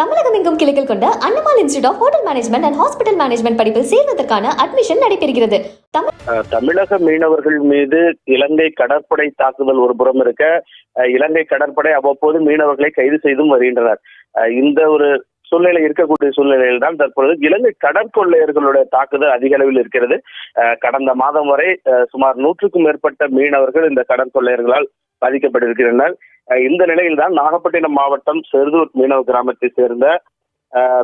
தமிழகம் எங்கும் கிளைகள் கொண்ட Annamalai institute of hotel management and hospital management படிப்பில் சேர்வதற்கான அட்மிஷன் நடைபெறுகிறது. தமிழக மீனவர்கள் மீது இலங்கை கடற்படை தாக்குதல் ஒரு புறம் இருக்க இலங்கை கடற்படை அவ்வப்போது மீனவர்களை கைது செய்தும் வருகின்றனர். இந்த ஒரு சூழ்நிலை இருக்கக்கூடிய சூழ்நிலையில் தான் தற்பொழுது இலங்கை கடற்கொள்ளையர்களுடைய தாக்குதல் அதிக அளவில் இருக்கிறது. அஹ் கடந்த மாதம் வரை சுமார் நூற்றுக்கும் மேற்பட்ட மீனவர்கள் இந்த கடற்கொள்ளையர்களால் பாதிக்கப்பட்டிருக்கின்றனர் இந்த நிலையில் தான் நாகப்பட்டினம் மாவட்டம் செருதூர் மீனவ கிராமத்தை சேர்ந்த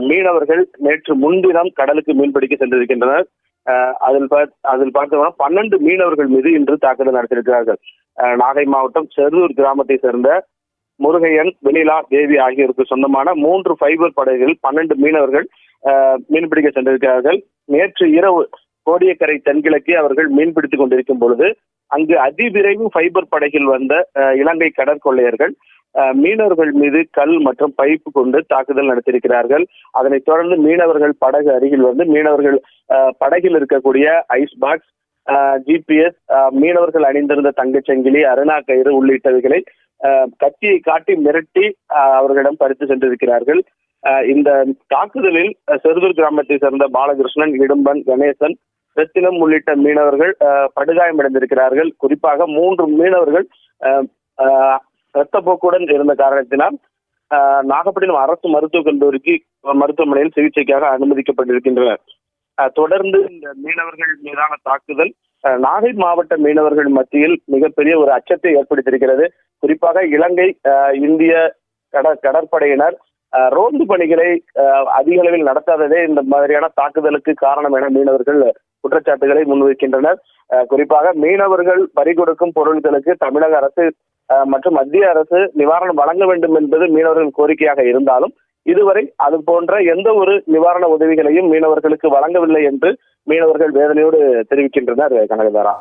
மீனவர்கள் நேற்று முன்தினம் கடலுக்கு மீன்பிடிக்க சென்றிருக்கின்றனர். அதில் அதில் பார்த்தோம்னா பன்னெண்டு மீனவர்கள் மீது இன்று தாக்குதல் நடத்தியிருக்கிறார்கள். நாகை மாவட்டம் செருதூர் கிராமத்தை சேர்ந்த முருகையன் வெனிலா தேவி ஆகியோருக்கு சொந்தமான மூன்று ஃபைபர் படகுகள் பன்னெண்டு மீனவர்கள் மீன்பிடிக்க சென்றிருக்கிறார்கள். நேற்று இரவு கோடியக்கரை தென்கிழக்கே அவர்கள் மீன்பிடித்துக் கொண்டிருக்கும் பொழுது அங்கு அதிவிரைவு ஃபைபர் படகில் வந்த இலங்கை கடற்கொள்ளையர்கள் மீனவர்கள் மீது கல் மற்றும் பைப்பு கொண்டு தாக்குதல் நடத்தியிருக்கிறார்கள். அதனைத் தொடர்ந்து மீனவர்கள் படகு அருகில் வந்து மீனவர்கள் படகில் இருக்கக்கூடிய ஐஸ் பாக்ஸ் ஜிபிஎஸ் மீனவர்கள் அணிந்திருந்த தங்கச்சங்கிலி அருணா கயிறு உள்ளிட்டவைகளை அஹ், கத்தியை காட்டி மிரட்டி அவர்களிடம் பறித்து சென்றிருக்கிறார்கள். இந்த தாக்குதலில் செருதூர் கிராமத்தை சேர்ந்த பாலகிருஷ்ணன் இடும்பன் கணேசன் ரத்தினம் உள்ளிட்ட மீனவர்கள் அஹ், படுகாயமடைந்திருக்கிறார்கள் குறிப்பாக மூன்று மீனவர்கள் அஹ், இரத்தப்போக்குடன் இருந்த காரணத்தினால் நாகப்பட்டினம் அரசு மருத்துவக் கல்லூரிக்கு மருத்துவமனையில் சிகிச்சைக்காக அனுமதிக்கப்பட்டிருக்கின்றனர். தொடர்ந்து இந்த மீனவர்கள் மீதான தாக்குதல் அஹ், நாகை மாவட்ட மீனவர்கள் மத்தியில் மிகப்பெரிய ஒரு அச்சத்தை ஏற்படுத்தியிருக்கிறது. குறிப்பாக இலங்கை இந்திய கட கடற்படையினர் அஹ், ரோந்து பணிகளை அதிக அளவில் நடத்தாததே இந்த மாதிரியான தாக்குதலுக்கு காரணம் என மீனவர்கள் குற்றச்சாட்டுகளை முன்வைக்கின்றனர். குறிப்பாக மீனவர்கள் பறிகொடுக்கும் பொருட்களுக்கு தமிழக அரசு மற்றும் மத்திய அரசு நிவாரணம் வழங்க வேண்டும் என்பது மீனவர்கள் கோரிக்கையாக இருந்தாலும் இதுவரை அது போன்ற எந்த ஒரு நிவாரண உதவிகளையும் மீனவர்களுக்கு வழங்கவில்லை என்று மீனவர்கள் வேதனையோடு தெரிவிக்கின்றனர் கனகதாரா.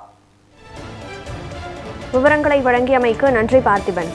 விவரங்களை வழங்கியமைக்கு நன்றி பார்த்திபன்.